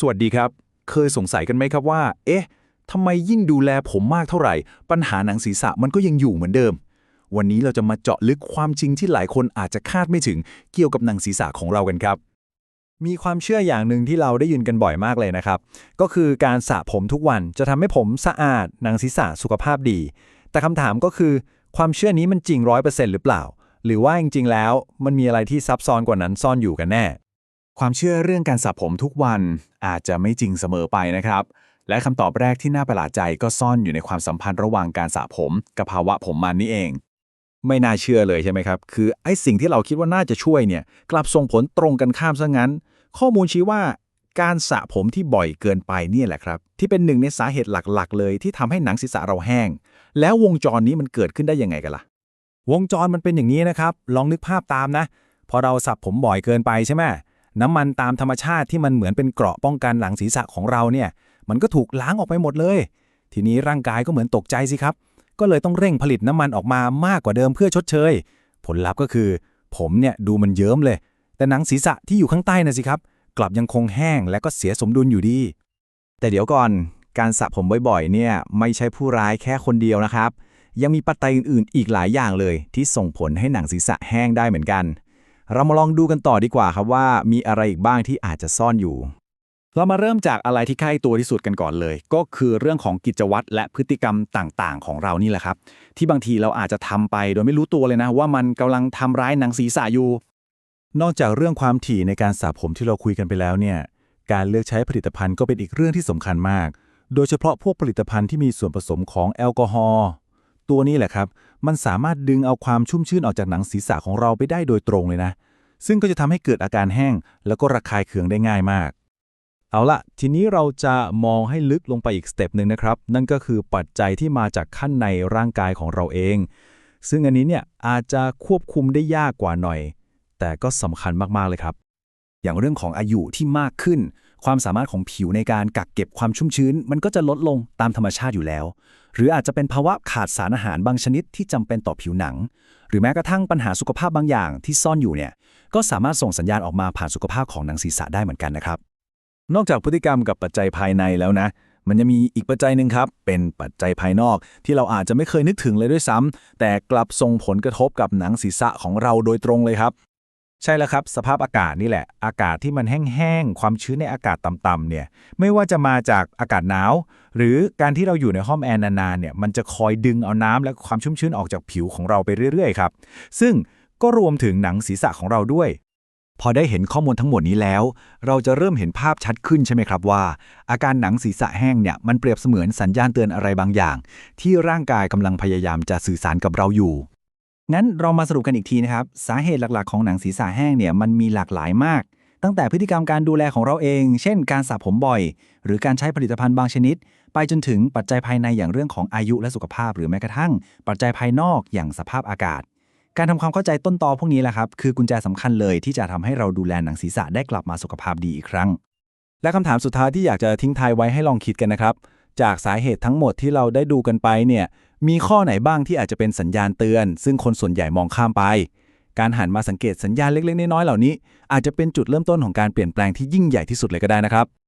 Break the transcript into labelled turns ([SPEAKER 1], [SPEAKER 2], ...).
[SPEAKER 1] สวัสดีครับ เคยสงสัยกันไหมครับว่า เอ๊ะทำไมยิ่งดูแลผมมากเท่าไหร่ ปัญหาหนังศีรษะมันก็ยังอยู่เหมือนเดิม วันนี้เราจะมาเจาะลึกความจริงที่หลายคนอาจจะคาดไม่ถึงเกี่ยวกับหนังศีรษะของเรากันครับ
[SPEAKER 2] มีความเชื่ออย่างหนึ่งที่เราได้ยินกันบ่อยมากเลยนะครับ ก็คือการสระผมทุกวันจะทำให้ผมสะอาด หนังศีรษะสุขภาพดี แต่คำถามก็คือ ความเชื่อนี้มันจริงร้อยเปอร์เซ็นต์หรือเปล่า หรือว่าจริงๆแล้ว มันมีอะไรที่ซับซ้อนกว่านั้นซ่อนอยู่กันแน่
[SPEAKER 3] ความเชื่อเรื่องการสระผมทุกวันอาจจะไม่จริงเสมอไปนะครับ และคำตอบแรกที่น่าประหลาดใจก็ซ่อนอยู่ในความสัมพันธ์ระหว่างการสระผมกับภาวะผมมันนี่เอง
[SPEAKER 1] ไม่น่าเชื่อเลยใช่ไหมครับ คือไอ้สิ่งที่เราคิดว่าน่าจะช่วยเนี่ย กลับส่งผลตรงกันข้ามซะงั้น ข้อมูลชี้ว่าการสระผมที่บ่อยเกินไปเนี่ยแหละครับ ที่เป็นหนึ่งในสาเหตุหลักๆ เลยที่ทำให้หนังศีรษะเราแห้ง แล้ววงจรนี้มันเกิดขึ้นได้ยังไงกันล่ะ
[SPEAKER 2] วงจรมันเป็นอย่างนี้นะครับ ลองนึกภาพตามนะ พอเราสับผมบ่อยเกินไปใช่ไหม น้ำมันตามธรรมชาติที่มันเหมือนเป็นเกราะป้องกันหลังศีรษะของเราเนี่ย มันก็ถูกล้างออกไปหมดเลย ทีนี้ร่างกายก็เหมือนตกใจสิครับ ก็เลยต้องเร่งผลิตน้ำมันออกมามากกว่าเดิมเพื่อชดเชย ผลลัพธ์ก็คือ ผมเนี่ยดูมันเยิ้มเลย แต่หนังศีรษะที่อยู่ข้างใต้นะสิครับ กลับยังคงแห้งและก็เสียสมดุลอยู่ดี
[SPEAKER 4] แต่เดี๋ยวก่อนการสระผมบ่อยๆ เนี่ยไม่ใช่ผู้ร้ายแค่คนเดียวนะครับ ยังมีปัจจัยอื่นๆ อีกหลายอย่างเลย ที่ส่งผลให้หนังศีรษะแห้งได้เหมือนกัน เรามาลองดูกันต่อดีกว่าครับว่ามีอะไรอีกบ้างที่อาจจะซ่อนอยู่
[SPEAKER 3] เรามาเริ่มจากอะไรที่ใกล้ตัวที่สุดกันก่อนเลย ก็คือเรื่องของกิจวัตรและพฤติกรรมต่างๆ ของเรานี่แหละครับ ที่บางทีเราอาจจะทำไปโดยไม่รู้ตัวเลยนะ ว่ามันกำลังทำร้ายหนังศีรษะอยู่
[SPEAKER 2] นอกจากเรื่องความถี่ในการสระผมที่เราคุยกันไปแล้วเนี่ยการเลือกใช้ผลิตภัณฑ์ก็เป็นอีกเรื่องที่สำคัญมาก โดยเฉพาะพวกผลิตภัณฑ์ที่มีส่วนผสมของแอลกอฮอล์ ตัวนี้แหละครับ มันสามารถดึงเอาความชุ่มชื่นออกจากหนังศีรษะของเราไปได้โดยตรงเลยนะ ซึ่งก็จะทำให้เกิดอาการแห้ง แล้วก็ระคายเคืองได้ง่ายมาก เอาละทีนี้เราจะมองให้ลึกลงไปอีกสเต็ปหนึ่งนะครับ นั่นก็คือปัจจัยที่มาจากขั้นในร่างกายของเราเอง ซึ่งอันนี้เนี่ยอาจจะควบคุมได้ยากกว่าหน่อย แต่ก็สำคัญมากๆเลยครับ
[SPEAKER 3] อย่างเรื่องของอายุที่มากขึ้น ความสามารถของผิวในการกักเก็บความชุ่มชื้น มันก็จะลดลงตามธรรมชาติอยู่แล้ว หรืออาจจะเป็นภาวะขาดสารอาหารบางชนิดที่จำเป็นต่อผิวหนัง หรือแม้กระทั่งปัญหาสุขภาพบางอย่างที่ซ่อนอยู่เนี่ยก็สามารถส่งสัญญาณออกมาผ่านสุขภาพของหนังศีรษะได้เหมือนกันนะครับ
[SPEAKER 2] นอกจากพฤติกรรมกับปัจจัยภายในแล้วนะ มันจะมีอีกปัจจัยหนึ่งครับ เป็นปัจจัยภายนอกที่เราอาจจะไม่เคยนึกถึงเลยด้วยซ้ำแต่กลับส่งผลกระทบกับหนังศีรษะของเราโดยตรงเลยครับ ใช่แล้วครับ สภาพอากาศนี่แหละ อากาศที่มันแห้งๆ ความชื้นในอากาศต่ำๆเนี่ย ไม่ว่าจะมาจากอากาศหนาว หรือการที่เราอยู่ในห้องแอร์นานๆ เนี่ย มันจะคอยดึงเอาน้ำและความชุ่มชื้นออกจากผิวของเราไปเรื่อยๆ ครับ ซึ่งก็รวมถึงหนังศีรษะของเราด้วย
[SPEAKER 4] พอได้เห็นข้อมูลทั้งหมดนี้แล้ว เราจะเริ่มเห็นภาพชัดขึ้นใช่ไหมครับว่า อาการหนังศีรษะแห้งเนี่ย มันเปรียบเสมือนสัญญาณเตือนอะไรบางอย่าง ที่ร่างกายกำลังพยายามจะสื่อสารกับเราอยู่
[SPEAKER 5] งั้นเรามาสรุปกันอีกทีนะครับ สาเหตุหลักๆของหนังศีรษะแห้งเนี่ยมันมีหลากหลายมาก ตั้งแต่พฤติกรรมการดูแลของเราเอง เช่น การสระผมบ่อย หรือการใช้ผลิตภัณฑ์บางชนิด ไปจนถึงปัจจัยภายในอย่างเรื่องของอายุและสุขภาพ หรือแม้กระทั่ง ปัจจัยภายนอกอย่างสภาพอากาศ การทำความเข้าใจต้นตอพวกนี้แหละครับคือกุญแจสำคัญเลยที่จะทำให้เราดูแลหนังศีรษะได้กลับมาสุขภาพดีอีกครั้ง
[SPEAKER 2] และคำถามสุดท้ายที่อยากจะทิ้งท้ายไว้ให้ลองคิดกันนะครับ จากสาเหตุทั้งหมดที่เราได้ดูกันไปเนี่ยมีข้อไหนบ้างที่อาจจะเป็นสัญญาณเตือน ซึ่งคนส่วนใหญ่มองข้ามไป การหันมาสังเกตสัญญาณเล็กๆ น้อยๆเหล่านี้ อาจจะเป็นจุดเริ่มต้นของการเปลี่ยนแปลงที่ยิ่งใหญ่ที่สุดเลยก็ได้นะครับ